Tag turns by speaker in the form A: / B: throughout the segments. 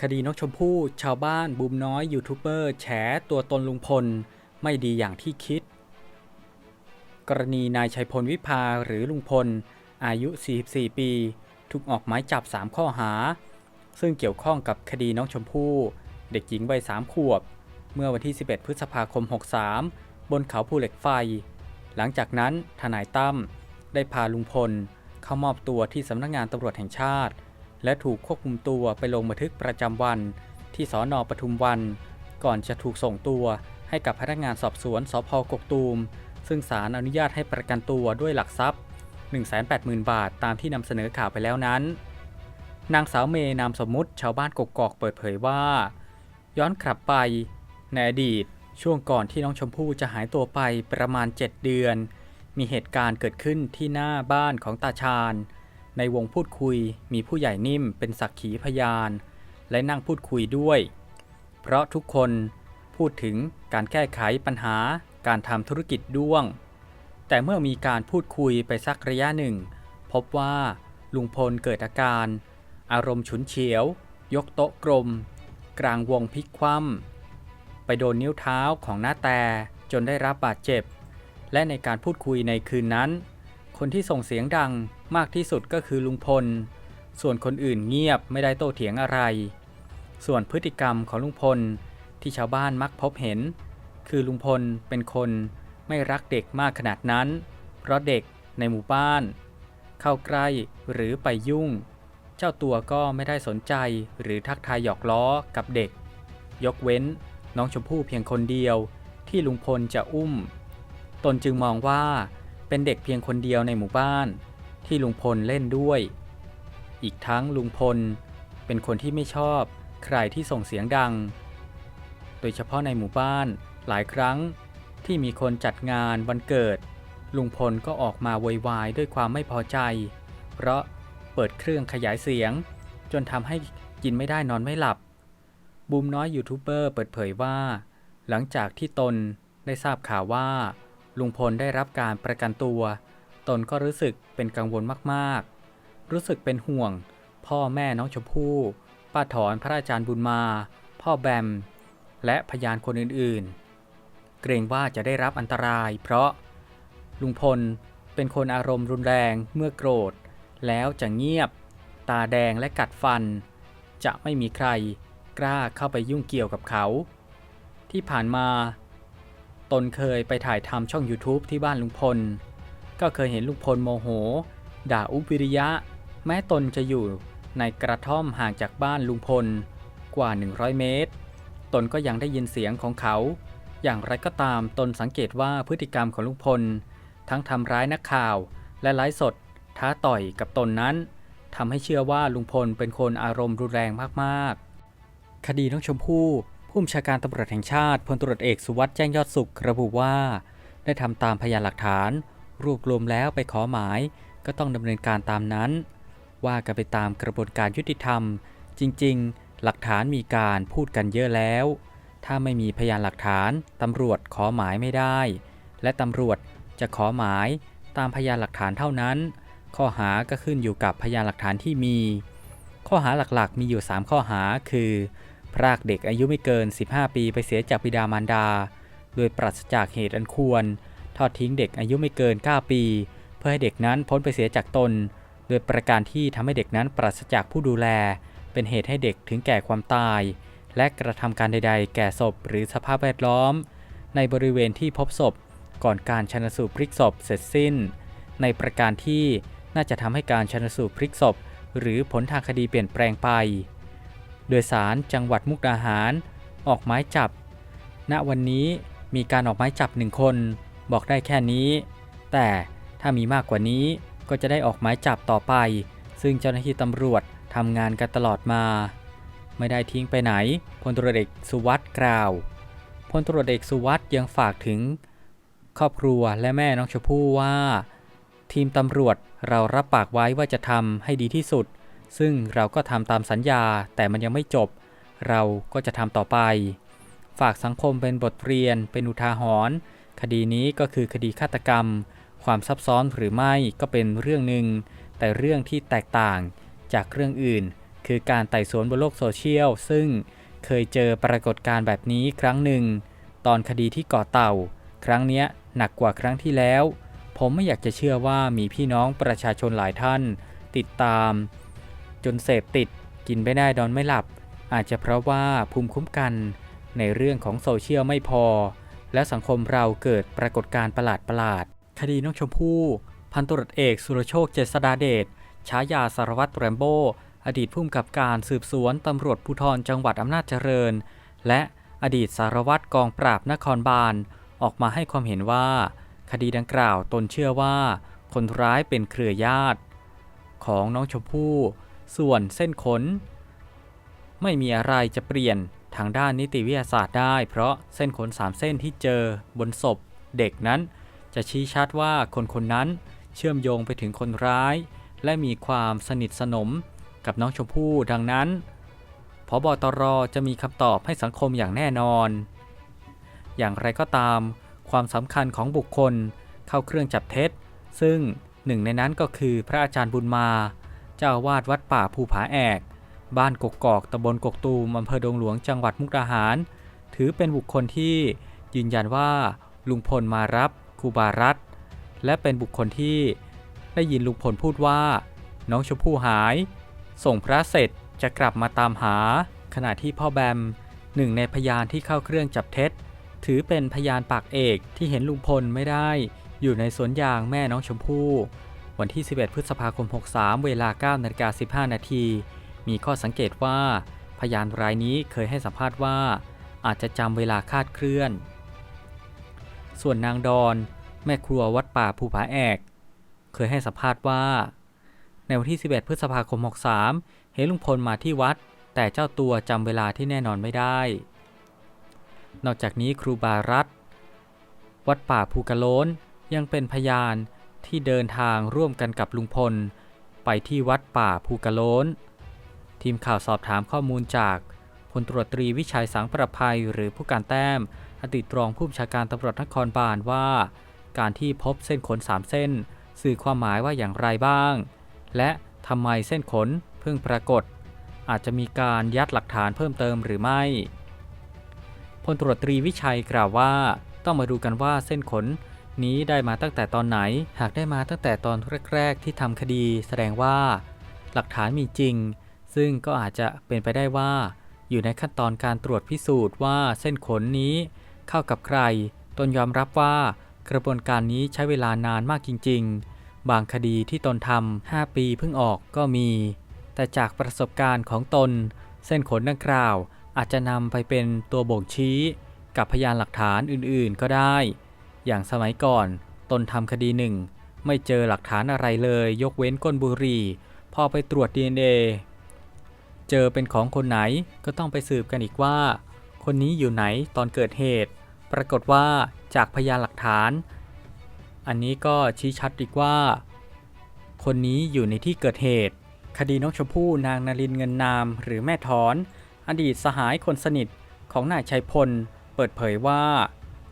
A: คดีนกชมพู่ชาวบ้านบูมน้อยยูทูบเบอร์แฉตัวตนลุงพล ไม่ดีอย่างที่คิด กรณีนายชัยพลวิภาหรือลุงพล อายุ 44 ปี ถูกออกหมายจับ 3 ข้อหา ซึ่งเกี่ยวข้องกับคดีน้องชมพู่ เด็กหญิงวัย 3 ขวบ เมื่อวันที่ 11 พฤษภาคม 63 บนเขาภูเหล็กไฟ หลังจากนั้นทนายตั้มได้พาลุงพล เข้ามอบตัวที่สำนักงานตำรวจแห่งชาติ และถูกควบคุมตัวไปลงบันทึกประจำวัน ที่สอนอปทุมวัน ก่อนจะถูกส่งตัวให้กับพนักงานสอบสวนสพกกตูม ซึ่งศาลอนุญาตให้ประกันตัวด้วยหลักทรัพย์ 180,000 บาทตามที่นำเสนอข่าวไปแล้วนั้น นางสาวเมย์นามสมมุติชาวบ้านกกอกเปิดเผยว่า ย้อนกลับไปในอดีตช่วงก่อนที่น้องชมพู่จะหายตัวไปประมาณ 7 เดือน มีเหตุการณ์เกิดขึ้นที่หน้าบ้านของตาชาญ ในวงพูดคุยมีผู้ใหญ่นิ่มเป็นสักขีพยาน และนั่งพูดคุยด้วย เพราะทุกคนพูดถึงการแก้ไขปัญหาการทำธุรกิจด้วง แต่เมื่อมีการพูดคุยไปสักระยะหนึ่ง พบว่าลุงพลเกิดอาการ อารมณ์ฉุนเฉียว ยกโต๊ะกลม กลางวงพลิกคว่ำไปโดนนิ้วเท้าของหน้าแต่จนได้รับบาดเจ็บ และในการพูดคุยในคืนนั้น คนที่ส่งเสียงดังมากที่สุดก็คือลุงพล ส่วนคนอื่นเงียบไม่ได้โต้เถียงอะไร ส่วนพฤติกรรมของลุงพลที่ชาวบ้านมักพบเห็น คือลุงพลเป็นคนไม่รักเด็กมากขนาดนั้น เพราะเด็กในหมู่บ้าน เข้าใกล้หรือไปยุ่ง เจ้าตัวก็ไม่ได้สนใจหรือทักทายหยอกล้อกับเด็ก ยกเว้นน้องชมพู่เพียงคนเดียวที่ลุงพลจะอุ้ม ตนจึงมองว่า เป็นเด็กเพียงคนเดียวในหมู่บ้าน ที่ลุงพลเล่นด้วย อีกทั้งลุงพลเป็นคนที่ไม่ชอบใครที่ส่งเสียงดัง โดยเฉพาะในหมู่บ้านหลายครั้งที่มีคนจัดงานวันเกิด ลุงพลก็ออกมาโวยวายด้วยความไม่พอใจ เพราะเปิดเครื่องขยายเสียง จนทำให้กินไม่ได้นอนไม่หลับ บูมน้อยยูทูบเบอร์เปิดเผยว่า หลังจากที่ตนได้ทราบข่าวว่า ลุงพลได้รับการประกันตัว ตนก็รู้สึกเป็นกังวลมากๆ รู้สึกเป็นห่วง พ่อแม่น้องชมพู่ ป้าถอนพระอาจารย์บุญมา พ่อแบม และพยานคนอื่นๆ เกรงว่าจะได้รับอันตราย เพราะลุงพลเป็นคนอารมณ์รุนแรงเมื่อโกรธ แล้วจะเงียบ ตาแดงและกัดฟัน จะไม่มีใครกล้าเข้าไปยุ่งเกี่ยวกับเขา ที่ผ่านมา ตนเคยไปถ่ายทำช่อง YouTube ที่บ้านลุงพล ก็เคยเห็นลุงพลโมโห ด่าอุปวิริยะ แม้ตนจะอยู่ในกระท่อมห่างจากบ้านลุงพลกว่า 100 เมตร ตนก็ยังได้ยินเสียงของเขา อย่างไรก็ตามตนสังเกตว่าพฤติกรรมของลุงพล ทั้งทำร้ายนักข่าวและไลฟ์สด ท้าต่อยกับตนนั้นทำให้เชื่อว่าลุงพลเป็นคนอารมณ์รุนแรงมากๆ คดีน้องชมพู่ ผู้บัญชาการตำรวจแห่งชาติพลตำรวจเอกสุวัสด์แจ้งยอดสุขระบุว่า ได้ทำตามพยานหลักฐาน รวบรวมแล้วไปขอหมาย ก็ต้องดำเนินการตามนั้น ว่ากันไปตามกระบวนการยุติธรรม จริง ๆ หลักฐานมีการพูดกันเยอะแล้ว ถ้าไม่มีพยานหลักฐานตำรวจขอหมายไม่ได้ และตำรวจจะขอหมายตามพยานหลักฐานเท่านั้น ข้อหาก็ขึ้นอยู่กับพยานหลักฐานที่มี ข้อหาหลักๆ มีอยู่ 3 ข้อหาคือ พรากเด็กอายุไม่เกิน 15 ปีไปเสียจากบิดามารดา โดยปราศจากเหตุอันควร ทอดทิ้งเด็กอายุไม่เกิน 9 ปี เพื่อให้เด็กนั้นพ้นไปเสียจากตน โดยประการที่ทำให้เด็กนั้นปราศจากผู้ดูแล เป็นเหตุให้เด็กถึงแก่ความตาย และกระทำการใด ๆ แก่ศพหรือสภาพแวดล้อม ในบริเวณที่พบศพ ก่อนการชันสูตรพลิกศพเสร็จสิ้น ในประการที่น่าจะทำให้การชันสูตรพลิกศพ หรือผลทางคดีเปลี่ยนแปลงไป โดยสารจังหวัดมุกดาหาร ออกหมายจับ ณ วันนี้มีการออกหมายจับหนึ่งคน บอกได้แค่นี้ แต่ถ้ามีมากกว่านี้ก็จะได้ออกหมายจับต่อไป ซึ่งเจ้าหน้าที่ตำรวจทำงานกันตลอดมา ไม่ได้ทิ้งไปไหน พลตรเอกสุวัสด์กล่าว พลตรเอกสุวัสด์ยังฝากถึง ครอบครัวและแม่น้องชมพู่ว่า ทีมตำรวจเรารับปากไว้ว่าจะทำให้ดีที่สุด ซึ่งเราก็ทำตามสัญญาแต่มันยังไม่จบ เราก็จะทำต่อไป ฝากสังคมเป็นบทเรียนเป็นอุทาหรณ์คดีนี้ก็คือคดีฆาตกรรม ความซับซ้อนหรือไม่ก็เป็นเรื่องหนึ่ง แต่เรื่องที่แตกต่างจากเรื่องอื่น คือการไต่สวนบนโลกโซเชียล ซึ่งเคยเจอปรากฏการณ์แบบนี้ครั้งหนึ่ง ตอนคดีที่เกาะเต่า ครั้งนี้หนักกว่าครั้งที่แล้ว ผมไม่อยากจะเชื่อว่ามีพี่น้องประชาชนหลายท่าน ติดตาม จนเสพติด กินไม่ได้นอนไม่หลับ อาจจะเพราะว่าภูมิคุ้มกันในเรื่องของโซเชียลไม่พอ และสังคมเราเกิดปรากฏการณ์ประหลาดๆคดีน้องชมพู่ พันตำรวจเอกสุรโชคเจษดาเดชฉายาสารวัตรแรมโบ้อดีตผู้กำกับการสืบสวนตำรวจภูธรจังหวัดอำนาจเจริญ และอดีตสารวัตรกองปราบนครบาล ออกมาให้ความเห็นว่า คดีดังกล่าวตนเชื่อว่า คนร้ายเป็นเครือญาติ ของน้องชมพู่ ส่วนเส้นขน ไม่มีอะไรจะเปลี่ยนทางด้านนิติวิทยาศาสตร์ได้ เพราะเส้นขนสามเส้นที่เจอบนศพเด็กนั้น จะชี้ชัดว่าคนคนนั้นเชื่อมโยงไปถึงคนร้าย และมีความสนิทสนมกับน้องชมพู่ดังนั้นพบตรจะมีคำตอบให้สังคมอย่างแน่นอน อย่างไรก็ตาม ความสำคัญของบุคคลเข้าเครื่องจับเท็จ ซึ่งหนึ่งในนั้นก็คือพระอาจารย์บุญมา เจ้าวาดวัดป่าภูผาแอก บ้านกกอกตำบลกกตูมอำเภอดงหลวงจังหวัดมุกดาหาร ถือเป็นบุคคลที่ยืนยันว่าลุงพลมารับครูบารัตและเป็นบุคคลที่ได้ยินลุงพลพูดว่า น้องชมพู่หาย ส่งพระเสร็จจะกลับมาตามหา ขณะที่พ่อแบมหนึ่งในพยานที่เข้าเครื่องจับเท็จ ถือเป็นพยานปากเอกที่เห็นลุงพลไม่ได้ อยู่ในสวนยางแม่น้องชมพู่ วันที่ 11 พฤษภาคม 63 เวลา9นาฬิกา15 นาที มีข้อสังเกตว่า พยานรายนี้เคยให้สัมภาษณ์ว่า อาจจะจำเวลาคาดเคลื่อน ส่วนนางดอนแม่ครัววัดป่าภูผาแอก เคยให้สัมภาษณ์ว่า ในวันที่ 11 พฤษภาคม 63 เห็นลุงพลมาที่วัด แต่เจ้าตัวจำเวลาที่แน่นอนไม่ได้ นอกจากนี้ครูบารัตวัดป่าภูกระโล้นยังเป็นพยาน ที่เดินทางร่วมกันกับลุงพล ไปที่วัดป่าภูกระโล้น ทีมข่าวสอบถามข้อมูลจากพลตรวจตรีวิชัยสังประภัยหรือผู้การแต้ม อดีตรองผู้บัญชาการตำรวจนครบาลว่า การที่พบเส้นขนสามเส้น สื่อความหมายว่าอย่างไรบ้าง และทำไมเส้นขนเพิ่งปรากฏ อาจจะมีการยัดหลักฐานเพิ่มเติมหรือไม่พลตรวจตรีวิชัยกล่าวว่า ต้องมาดูกันว่าเส้นขน นี้ได้มาตั้งแต่ตอนไหน หากได้มาตั้งแต่ตอนแรก ๆ ที่ทำคดี แสดงว่า หลักฐานมีจริง ซึ่งก็อาจจะเป็นไปได้ว่า อยู่ในขั้นตอนการตรวจพิสูจน์ว่าเส้นขนนี้ เข้ากับใคร ตนยอมรับว่ากระบวนการนี้ใช้เวลานานมากจริง ๆ บางคดีที่ตนทำ5ปีเพิ่งออกก็มี แต่จากประสบการณ์ของตน เส้นขนดังกล่าว อาจจะนำไปเป็นตัวบ่งชี้ กับพยานหลักฐานอื่นๆ ก็ได้ อย่างสมัยก่อนตนทำคดีหนึ่ง ไม่เจอหลักฐานอะไรเลย ยกเว้นก้นบุหรี่พอไปตรวจ DNA เจอเป็นของคนไหนก็ต้องไปสืบกันอีกว่า คนนี้อยู่ไหนตอนเกิดเหตุ ปรากฏว่าจากพยานหลักฐาน อันนี้ก็ชี้ชัดอีกว่า คนนี้อยู่ในที่เกิดเหตุ คดีน้องชมพู่นางนารินเงินนาม หรือแม่ถอน อดีตสหายคนสนิทของนายชัยพล เปิดเผยว่า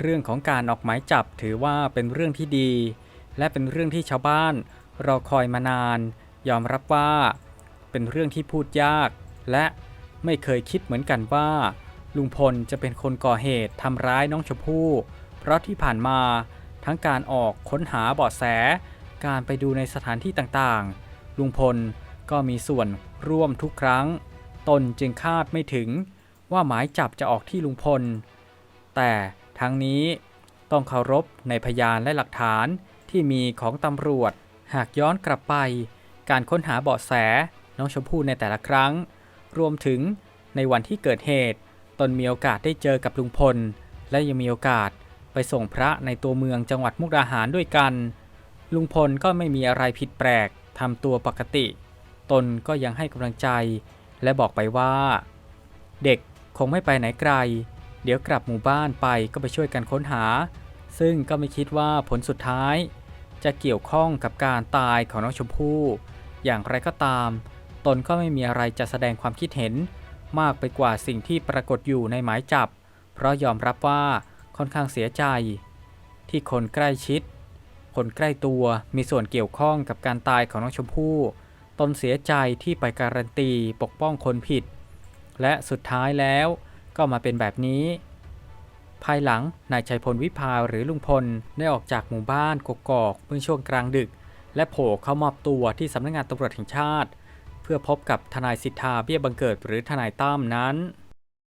A: เรื่องของการออกหมายจับถือว่าเป็นเรื่องที่ดี และเป็นเรื่องที่ชาวบ้านรอคอยมานาน ยอมรับว่า เป็นเรื่องที่พูดยาก และไม่เคยคิดเหมือนกันว่า ลุงพลจะเป็นคนก่อเหตุทำร้ายน้องชมพู่เพราะที่ผ่านมาทั้งการออกค้นหาเบาะแส การไปดูในสถานที่ต่างๆ ลุงพลก็มีส่วนร่วมทุกครั้ง ตนจึงคาดไม่ถึงว่าหมายจับจะออกที่ลุงพล แต่ ทั้งนี้ต้องเคารพในพยานและหลักฐานที่มีของตำรวจ หากย้อนกลับไป การค้นหาเบาะแสน้องชมพู่ในแต่ละครั้ง รวมถึงในวันที่เกิดเหตุ ตนมีโอกาสได้เจอกับลุงพล และยังมีโอกาสไปส่งพระในตัวเมืองจังหวัดมุกดาหารด้วยกัน ลุงพลก็ไม่มีอะไรผิดแปลกทำตัวปกติ ตนก็ยังให้กำลังใจ และบอกไปว่า เด็กคงไม่ไปไหนไกล เดี๋ยวกลับหมู่บ้านไปก็ไปช่วยกันค้นหา ซึ่งก็ไม่คิดว่าผลสุดท้าย จะเกี่ยวข้องกับการตายของน้องชมพู่ อย่างไรก็ตาม ตนก็ไม่มีอะไรจะแสดงความคิดเห็น มากไปกว่าสิ่งที่ปรากฏอยู่ในหมายจับ เพราะยอมรับว่าค่อนข้างเสียใจ ที่คนใกล้ชิด คนใกล้ตัวมีส่วนเกี่ยวข้องกับการตายของน้องชมพู่ ตนเสียใจที่ไปการันตีปกป้องคนผิด และสุดท้ายแล้ว ก็มาเป็นแบบนี้ ภายหลังนายชัยพลวิพาหรือลุงพลได้ออกจากหมู่บ้านกกอกเมื่อช่วงกลางดึก และโผล่เข้ามอบตัวที่สำนักงานตำรวจแห่งชาติ เพื่อพบกับทนายสิทธาเบี้ยบังเกิดหรือทนายตั้มนั้น